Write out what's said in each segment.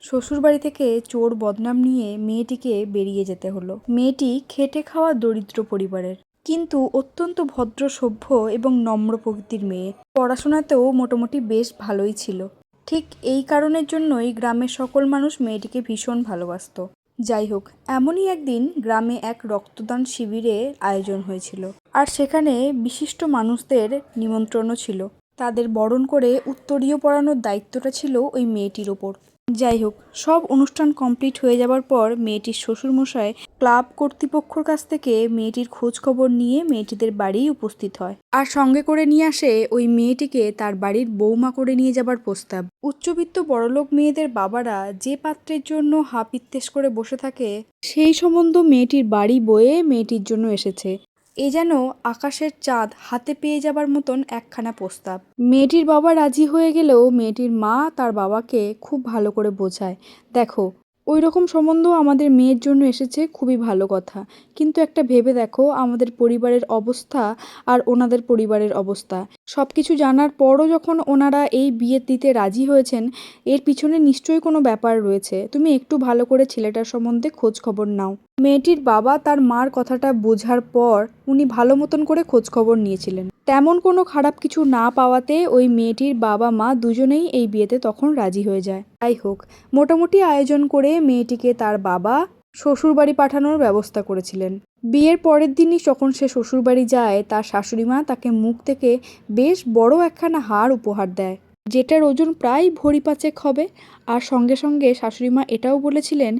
শ্বশুরবাড়ি থেকে চোর বদনাম নিয়ে মেয়েটিকে বেরিয়ে যেতে হলো। মেয়েটি খেটে খাওয়া দরিদ্র পরিবারের। কিন্তু অত্যন্ত ভদ্র, সভ্য এবং নম্র প্রকৃতির মেয়ে। পড়াশোনাতেও মোটামুটি বেশ ভালোই ছিল। ঠিক এই কারণের জন্যই গ্রামের সকল মানুষ মেয়েটিকে ভীষণ ভালোবাসতো। যাই হোক, এমনই একদিন গ্রামে এক রক্তদান শিবিরের আয়োজন হয়েছিল। আর সেখানে বিশিষ্ট মানুষদের নিমন্ত্রণও ছিল। তাদের বরণ করে উত্তরীয় পড়ানোর দায়িত্বটা ছিল ওই মেয়েটির ওপর। যাই হোক, সব অনুষ্ঠান কমপ্লিট হয়ে যাবার পর মেয়েটির শ্বশুরমশাই ক্লাব কর্তৃপক্ষর কাছ থেকে মেয়েটির খোঁজ খবর নিয়ে মেয়েটিদের বাড়ি উপস্থিত হয়। আর সঙ্গে করে নিয়ে আসে ওই মেয়েটিকে তার বাড়ির বৌমা করে নিয়ে যাবার প্রস্তাব। উচ্চবিত্ত বড়লোক মেয়েদের বাবারা যে পাত্রের জন্য হাপিত্তেশ করে বসে থাকে, সেই সম্বন্ধ মেয়েটির বাড়ি বয়ে মেয়েটির জন্য এসেছে। এ যেন আকাশের চাঁদ হাতে পেয়ে যাবার মতন একখানা প্রস্তাব। মেয়েটির বাবা রাজি হয়ে গেলেও মেয়েটির মা তার বাবাকে খুব ভালো করে বোঝায়। দেখো ওই রকম সম্বন্ধ আমাদের মেয়ের জন্য এসেছে, খুবই ভালো কথা। কিন্তু একটা ভেবে দেখো, আমাদের পরিবারের অবস্থা আর ওনাদের পরিবারের অবস্থা। সব কিছু জানার পরও যখন ওনারা এই বিয়ে দিতে রাজি হয়েছেন, এর পিছনে নিশ্চয়ই কোনো ব্যাপার রয়েছে। তুমি একটু ভালো করে ছেলেটার সম্বন্ধে খোঁজ খবর নাও। মেয়েটির বাবা তার মার কথাটা বোঝার পর উনি ভালো মতন করে খোঁজ খবর নিয়েছিলেন। তেমন কোনো খারাপ কিছু না পাওয়াতে ওই মেয়েটির বাবা মা দুজনেই এই বিয়েতে তখন রাজি হয়ে যায়। যাই হোক, মোটামুটি আয়োজন করে মেয়েটিকে তার বাবা শ্বশুরবাড়ি পাঠানোর ব্যবস্থা করেছিলেন। বিয়ের পরের দিনই যখন সে শ্বশুরবাড়ি যায়, তার শাশুড়িমা তাকে মুখ থেকে বেশ বড় একখানা হার উপহার দেয়, যেটার ওজন প্রায় ভরি পাঁচেক হবে। আর সঙ্গে সঙ্গে শাশুড়িমা এটাও বলেছিলেন,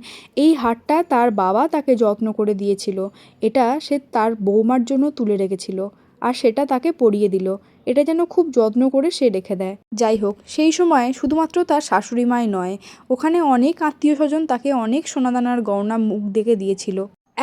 এই হারটা তার বাবা তাকে যত্ন করে দিয়েছিল। এটা সে তার বৌমার জন্য তুলে রেখেছিল। আর সেটা তাকে পড়িয়ে দিল। এটা যেন খুব যত্ন করে সে রেখে দেয়। যাই হোক, সেই সময় শুধুমাত্র তার শাশুড়ি মাই নয়, ওখানে অনেক আত্মীয় স্বজন তাকে অনেক সোনাদানার গয়না মুখ দেখে দিয়েছিল।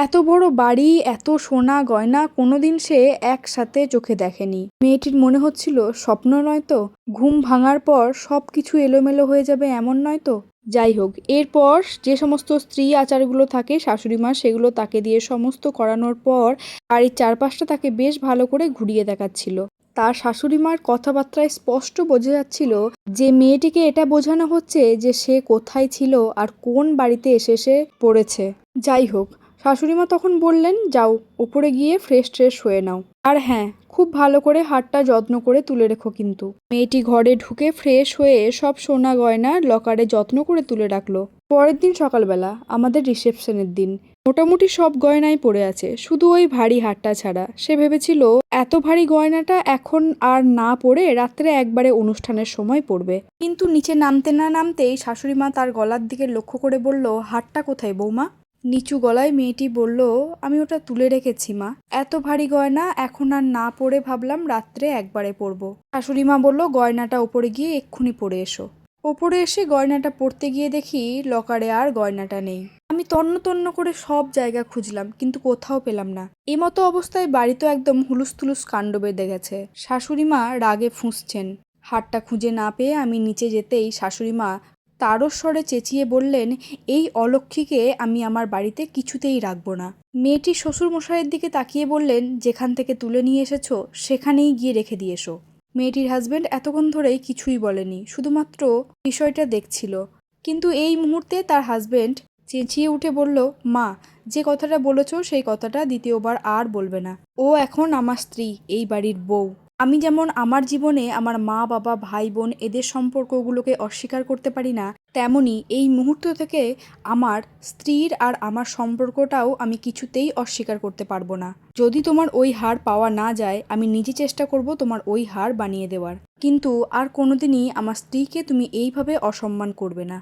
এত বড় বাড়ি, এত সোনা গয়না কোনোদিন সে একসাথে চোখে দেখেনি। মেয়েটির মনে হচ্ছিল, স্বপ্ন নয় তো? ঘুম ভাঙার পর সব কিছু এলোমেলো হয়ে যাবে এমন নয় তো? যাই হোক, এরপর যে সমস্ত স্ত্রী আচারগুলো থাকে শাশুড়ি মা সেগুলো তাকে দিয়ে সমস্ত করানোর পর বাড়ির চারপাশটা তাকে বেশ ভালো করে ঘুরিয়ে দেখাচ্ছিল। তার শাশুড়ি মার কথাবার্তায় স্পষ্ট বোঝা যাচ্ছিল যে মেয়েটিকে এটা বোঝানো হচ্ছে যে সে কোথায় ছিল আর কোন বাড়িতে এসে সে পড়েছে। যাই হোক শাশুড়িমা তখন বললেন, যাও ওপরে গিয়ে ফ্রেশ ট্রেশ হয়ে নাও। আর হ্যাঁ খুব ভালো করে হারটা যত্ন করে তুলে রেখো কিন্তু। মেয়েটি ঘরে ঢুকে ফ্রেশ হয়ে সব সোনা গয়না লকারে যত্ন করে তুলে রাখল। পরের দিন সকালবেলা, আমাদের রিসেপশনের দিন। মোটামুটি সব গয়নাই পড়ে আছে, শুধু ওই ভারী হারটা ছাড়া। সে ভেবেছিল, এত ভারী গয়নাটা এখন আর না পড়ে রাত্রে একবারে অনুষ্ঠানের সময় পড়বে। কিন্তু নিচে নামতে না নামতেই শাশুড়ি মা তার গলার দিকে লক্ষ্য করে বলল হারটা কোথায় বৌমা? নিচু গলায় মেয়েটি বলল, আমি ওটা তুলে রেখেছি, মা। এত ভারী গয়না এখন আর না পরে ভাবলাম রাত্রে একবারে পরবো। শাশুড়ি মা বলল, গয়নাটা ওপরে গিয়ে এক্ষুনি পরে এসো। ওপরে এসে গয়নাটা পরতে গিয়ে দেখি লকারে আর গয়নাটা নেই। আমি তন্ন তন্ন করে সব জায়গা খুঁজলাম, কিন্তু কোথাও পেলাম না। এমতো অবস্থায় বাড়ি তো একদম হুলুস তুলুস কাণ্ড বেঁধে গেছে। শাশুড়ি মা রাগে ফুঁসছেন। হাটটা খুঁজে না পেয়ে আমি নিচে যেতেই শাশুড়ি মা তারস্বরে চেঁচিয়ে বললেন, এই অলক্ষীকে আমি আমার বাড়িতে কিছুতেই রাখব না। মেয়েটি শ্বশুর মশাইয়ের দিকে তাকিয়ে বললেন, যেখান থেকে তুলে নিয়ে এসেছ, সেখানেই গিয়ে রেখে দিয়ে এসো। মেয়েটির হাজব্যান্ড এতক্ষণ ধরেই কিছুই বলেনি, শুধুমাত্র বিষয়টা দেখছিল। কিন্তু এই মুহূর্তে তার হাজব্যান্ড চেঁচিয়ে উঠে বলল, মা, যে কথাটা বলেছ, সেই কথাটা দ্বিতীয়বার আর বলবে না। ও এখন আমার স্ত্রী, এই বাড়ির বউ। আমি যেমন আমার জীবনে আমার মা, বাবা, ভাই, বোন এদের সম্পর্কগুলোকে অস্বীকার করতে পারি না, তেমনি এই মুহূর্ত থেকে আমার স্ত্রীর আর আমার সম্পর্কটাও আমি কিছুতেই অস্বীকার করতে পারব না। যদি তোমার ওই হার পাওয়া না যায়, আমি নিজে চেষ্টা করব তোমার ওই হার বানিয়ে দেওয়ার। কিন্তু আর কোনোদিনই আমার স্ত্রীকে তুমি এইভাবে অসম্মান করবে না।